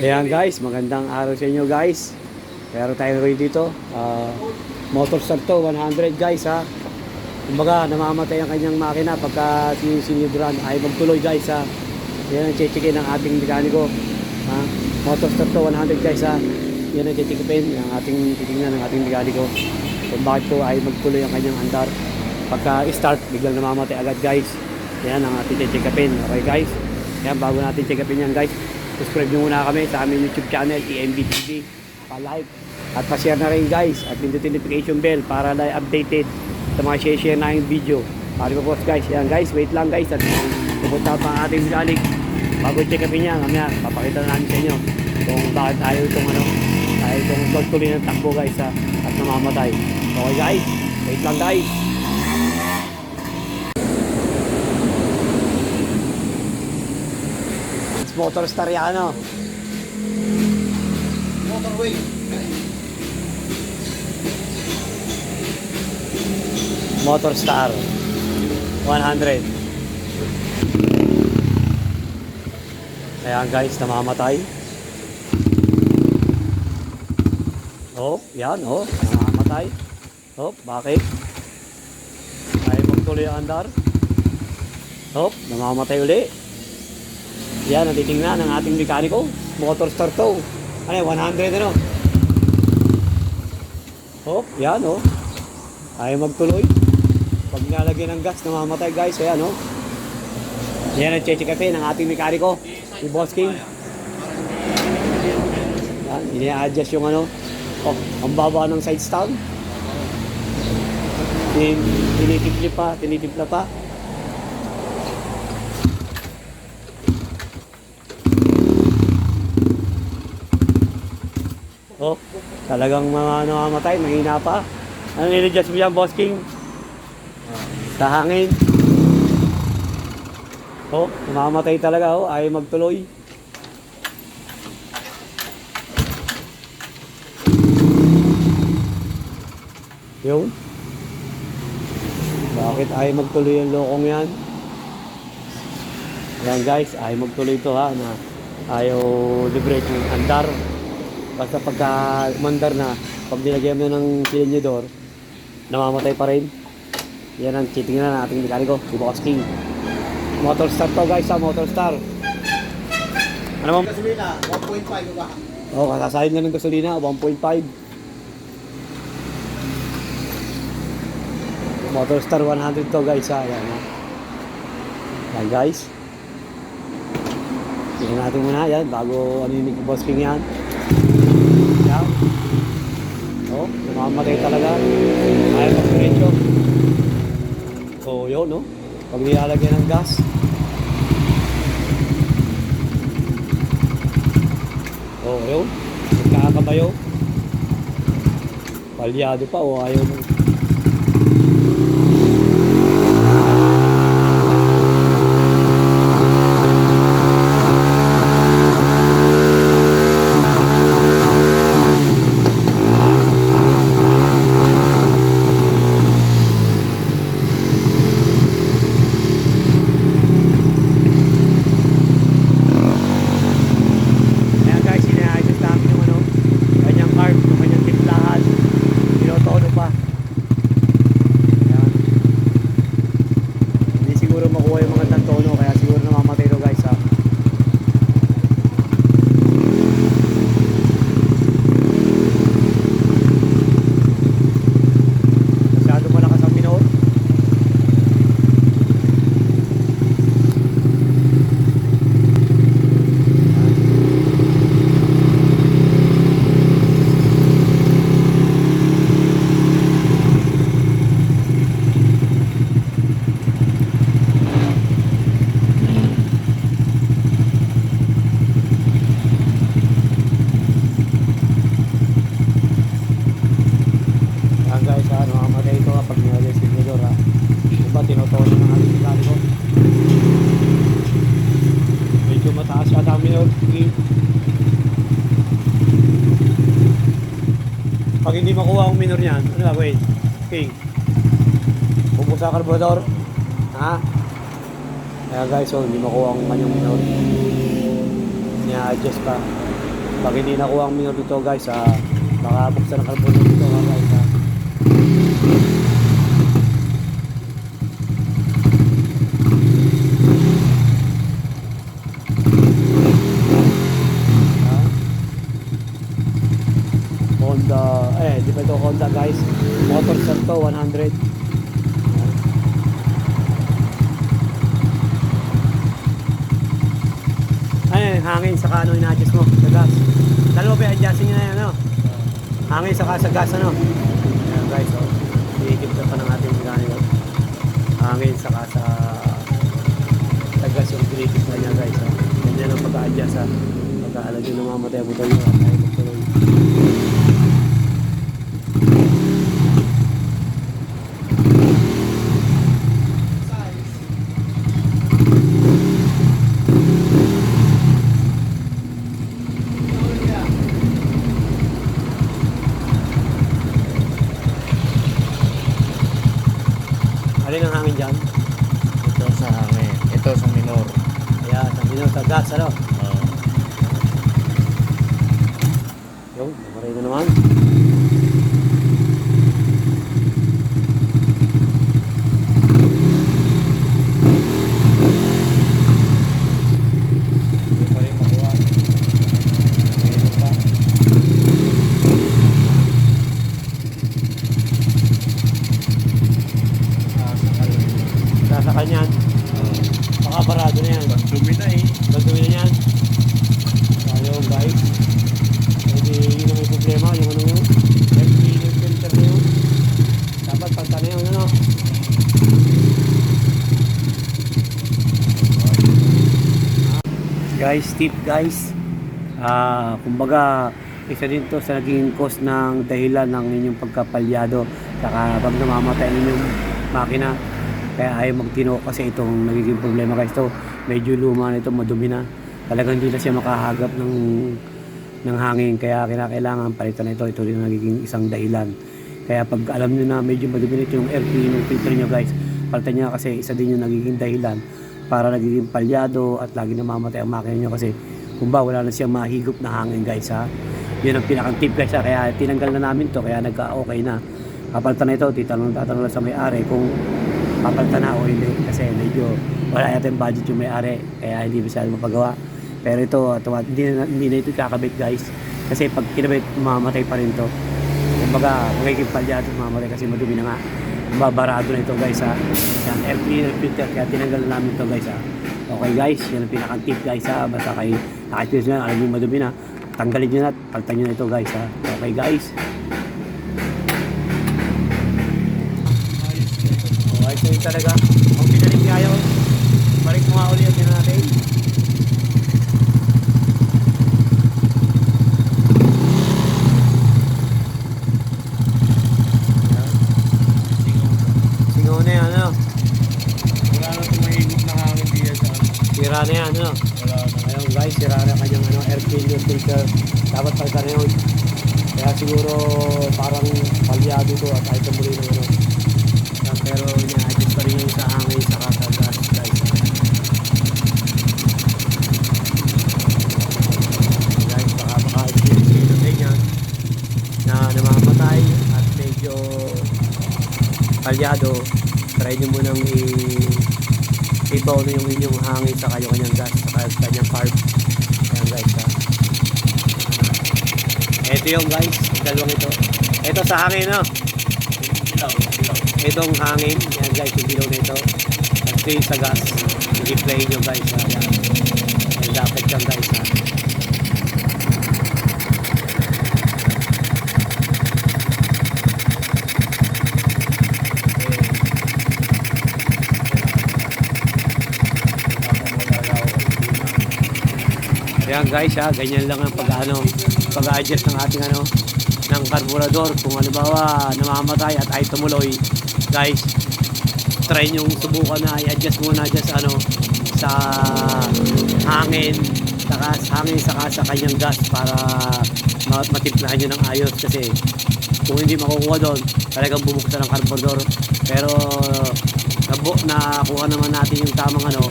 Ayan guys, magandang araw sa inyo guys. Meron tayo rin dito. Uh, motor start to, 100 guys ha. Kumbaga, namamatay ang kanyang makina pagka sinidran ay magtuloy guys ha. Yan ang chichikin ng ating mekaniko. Ha? Motor start to, 100 guys ha. Yan ang chichikipin ng ating titingnan ng ating mekaniko. Kung bakit po ay magtuloy ang kanyang andar. Pagka start, biglang namamatay agad guys. Yan ang ating chichikipin. Okay guys? Yan, bago natin check upin yan guys, subscribe nyo muna kami sa aming YouTube channel, EMB TV. Pa-like at pa-share na rin guys at pindutin notification bell para na updated sa mga share-share na yung video. Para ko post guys. Yan guys, wait lang guys at pupunta pa ang ating mechanic. Bago check upin yan, mamaya papakita na namin sa inyo kung bakit ayaw itong ano, ayaw itong tuloy ng takbo guys ha, at namamatay. Okay guys, wait lang guys. Motor star yan ano. Motorway. Motor Star 100 Ayan guys, namamatay Oh, yan oh, namamatay Oh, bakit? Ay magtuloy ang andar Oh, namamatay uli Yan, ang titingnan ng ating mekaniko Motor Star to Ano yan, 100 ano Oh, yan oh Ayaw magtuloy pag nilalagyan ng gas, namamatay guys. Ayan, no? Yan ang cheche cafe ng ating mekaniko, si Boss King. Yan, ini-adjust yung ano. Oh, ang baba ng side stand. Tin tinitimpla pa, tinitimpla pa. Oh, talagang mga namamatay, mahina pa. Ano in-adjust mo yan, Boss King? Sa hangin. Oh, namamatay talaga oh, ayaw magtuloy. Yun. Bakit ayaw magtuloy ang lokong yan? Yan guys, ayaw magtuloy ito ha, na ayaw librate ng andar. Basta pagka mandar na, pag nilagyan mo ng silindidor, namamatay pa rin. Yan ang titingnan ng ating mekaniko, si Boss King. Motor Star to guys ha, Motor Star. Ano mo? Gasolina, 1.5 ba? Oh, kasasayin na ng gasolina, 1.5. Motor Star 100 to guys ha, yan ha. Yan guys. Tingnan natin muna yan, bago ano yung Boss King. Yan. Oh, namamatay talaga. Ayaw mag-diretso. So, yun, no? Pag nilalagyan ng gas. Oh, yun. Nagkakabayo. Palyado pa, o ayaw mo. Ayan guys, sinaayos namin yung ano, kanyang card, yung kanyang timplahan. Tinotono pa. Ayan. Hindi siguro makuha yung mga tono, kaya siguro namamatay to guys ha. Masyado malakas ang minor. Yan guys, ha, namamatay ito kapag nilagay sa signature ha. Diba, tinotono ng ating mekaniko ko. Medyo mataas yata ang minor. Pag hindi makuha ang minor niyan, ano gagawin? King. Pupusa sa karburador. Ha? Kaya guys, oh, hindi makuha ang kanyang minor. Nia-adjust pa. Pag hindi nakuha ang minor dito guys, ah, baka buksan ang carbon dito mga guys. ah. Ah. Honda, eh, di ba ito Honda guys? Motor Santo 100. Ay, hangin sa ano ina-adjust mo sa gas. Dalawa ba adjusting niya na yan, ano? Hangin sa sa gas, ano? Ayan guys, oh. Iikip na pa ng ating mekaniko. Hangin sa sa sa gas yung pinipit na niya guys, oh. Ganyan ang pag-a-adjust, ha. Pagkaalag yung namamatay ang motor niyo, at tayo magtuloy. Alin ang hangin dyan? Ito sa hangin. Ito sa minor. Ayan, sabi nyo sa gas, ano? Uh, Yung, namaray na naman. hindi pa rin makuha. Mayroon pa. Ah, sakal. Nasa kanyan. Uh, Baka parado na yan. dumi na eh. Gagawin na yan. Ayaw guys. Hindi yun ang may problema. Yung ano yun. Air cleaner filter na yun. Dapat pagka na yun ano. Guys, tip guys. Ah, kumbaga isa din to sa naging cause ng dahilan ng inyong pagkapalyado. Saka pag namamatay inyong makina kaya ayaw magtino kasi itong nagiging problema guys. To medyo luma na ito madumi na. Talagang hindi na siya makahagap ng ng hangin. Kaya kinakailangan palitan na ito. Ito rin nagiging isang dahilan. Kaya pag alam nyo na medyo madumi na ito yung air cleaner filter nyo guys palitan nyo kasi isa din yung nagiging dahilan para nagiging palyado at lagi namamatay ang makina nyo kasi kung ba wala na siyang mahigop na hangin guys ha? Yun ang pinakang tip guys ha? Kaya tinanggal na namin to kaya nagka okay na. Kapalitan na ito titanong tatanong lang sa may-ari kung papalitan na o hindi kasi medyo wala yata yung budget yung may-ari kaya hindi masyado mapagawa. Pero ito tuwa, hindi, na, hindi na ito kakabit guys kasi pag kinabit mamamatay pa rin to. Kumbaga magiging palyado mamamatay kasi madumi na nga babarado na ito guys ha. Yan air cleaner filter kaya tinanggal na namin ito guys ha. Okay guys yan ang pinakang tip guys ha. Basta kayo nakatilis nyo alam nyo madumi na tanggalin nyo na palitan nyo na ito guys ha. Okay guys. Okay, so yun talaga. Kung pinalig niya ayaw, balik mo nga ulit tingnan natin. Singaw na yan, ano? Wala na tumahigop na hangin diyan sa ano. Sira na yan, ano? Wala na. Ayun guys, sira na kanyang ano, air cleaner filter. Dapat palitan na yun. Kaya siguro parang palyado to at ayaw muli ng ano. Yan, Pero ina-adjust pa rin yung sa hangin sa katagas guys. Guys, baka maka-experience ng ganyan na namamatay at medyo palyado. Try nyo munang i ibaw na yung inyong hangin sa kanyang kanyang gas sa kanyang carb. Ayan guys ha. Ito yung guys, dalawang ito. Ito sa hangin no. Itong hangin, yan guys, yung bilog na ito. At sa gas. I-play nyo guys ha. Yan. Yan dapat yan guys ha. Ayan guys ha, ganyan lang ang pag-ano, pag-adjust ng ating ano, ng carburetor. Kung halimbawa namamatay at ay tumuloy, guys, try nyo subukan na i-adjust muna dyan sa ano, sa hangin, saka sa hangin saka sa kanyang gas para ma- matimplahan nyo ng ayos kasi kung hindi makukuha doon, talagang bubuksan ng carburetor. Pero nabo, nakuha naman natin yung tamang ano,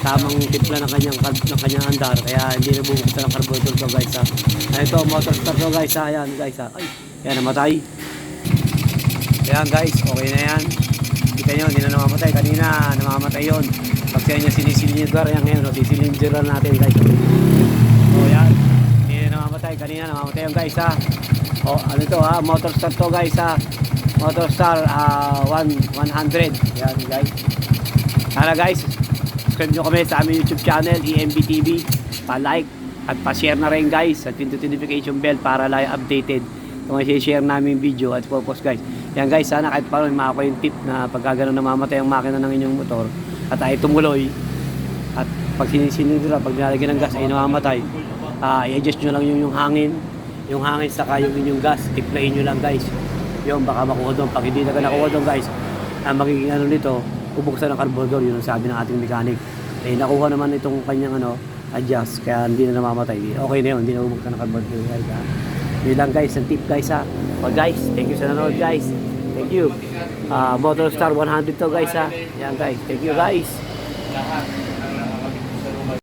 tamang timpla ng kanyang ng kanyang andar kaya hindi na bubuksan ng carburetor to guys ha. Ano ito, motor start to guys ha. Ayan guys ha. Ay, ayan namatay. Ayan guys, okay na yan. Kita nyo, hindi na namamatay. Kanina, namamatay yun. Pag sa inyo sinisilindar, yan ngayon, no, sisilindiran natin guys. O yan, hindi na namamatay. Kanina, namamatay yun guys ha. O, ano to ha, motor start to guys ha. Motor Star ah, 1 100. Yan guys. Sana guys, subscribe nyo kami sa aming YouTube channel, EMB TV. Pa-like at pa-share na rin guys at pindutin notification bell para lagi updated kung i-share namin video at purpose guys. Yan guys, sana kahit paano makakuha yung tip na pagka namamatay ang makina ng inyong motor at ay tumuloy at pag sinisinindira, pag nilalagyan ng gas ay namamatay, ah, i-adjust nyo lang yung, yung hangin, yung hangin saka yung inyong gas, tiplayin nyo lang guys. Yung baka makuha doon. Pag hindi na ka nakuha doon guys, ang magiging ano nito, ubuksan ng carburetor, yun ang sabi ng ating mechanic. Eh, nakuha naman itong kanyang ano, adjust, kaya hindi na namamatay. Okay na yun, hindi na ubuksan ng carburetor guys ha. Yun lang guys, ang tip guys ha. O guys, thank you sa nanonood guys. Thank you. Ah, Motor Star 100 to guys ha. Yan guys, thank you guys.